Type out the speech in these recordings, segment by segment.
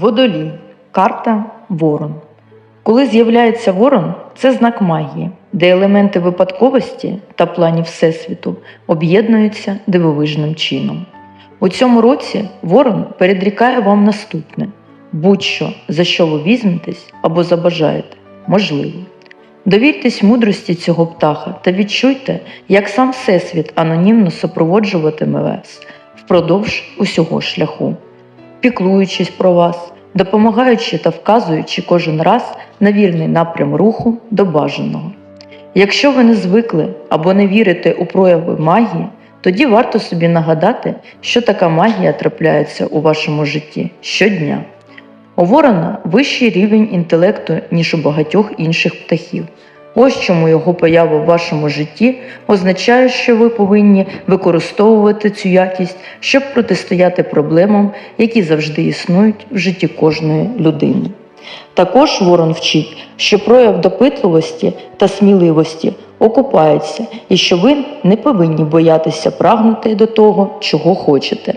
Водолій. Карта Ворон. Коли з'являється ворон, це знак магії, де елементи випадковості та планів Всесвіту об'єднуються дивовижним чином. У цьому році ворон передрікає вам наступне: будь-що, за що ви візьметесь або забажаєте, можливо. Довіртесь мудрості цього птаха та відчуйте, як сам Всесвіт анонімно супроводжуватиме вас впродовж усього шляху піклуючись про вас, допомагаючи та вказуючи кожен раз на вірний напрям руху до бажаного. Якщо ви не звикли або не вірите у прояви магії, тоді варто собі нагадати, що така магія трапляється у вашому житті щодня. У ворона вищий рівень інтелекту, ніж у багатьох інших птахів. Ось чому його поява в вашому житті означає, що ви повинні використовувати цю якість, щоб протистояти проблемам, які завжди існують в житті кожної людини. Також ворон вчить, що прояв допитливості та сміливості окупається і що ви не повинні боятися прагнути до того, чого хочете.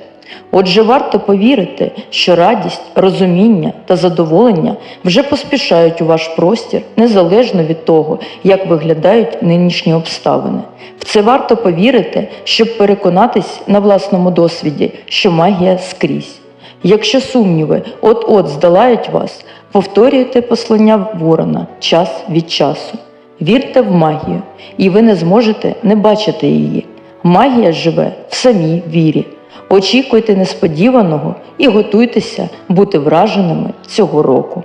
Отже, варто повірити, що радість, розуміння та задоволення вже поспішають у ваш простір незалежно від того, як виглядають нинішні обставини. В це варто повірити, щоб переконатись на власному досвіді, що магія скрізь. Якщо сумніви от-от здолають вас, повторюйте послання ворона час від часу. Вірте в магію, і ви не зможете не бачити її. Магія живе в самій вірі. Очікуйте несподіваного і готуйтеся бути враженими цього року.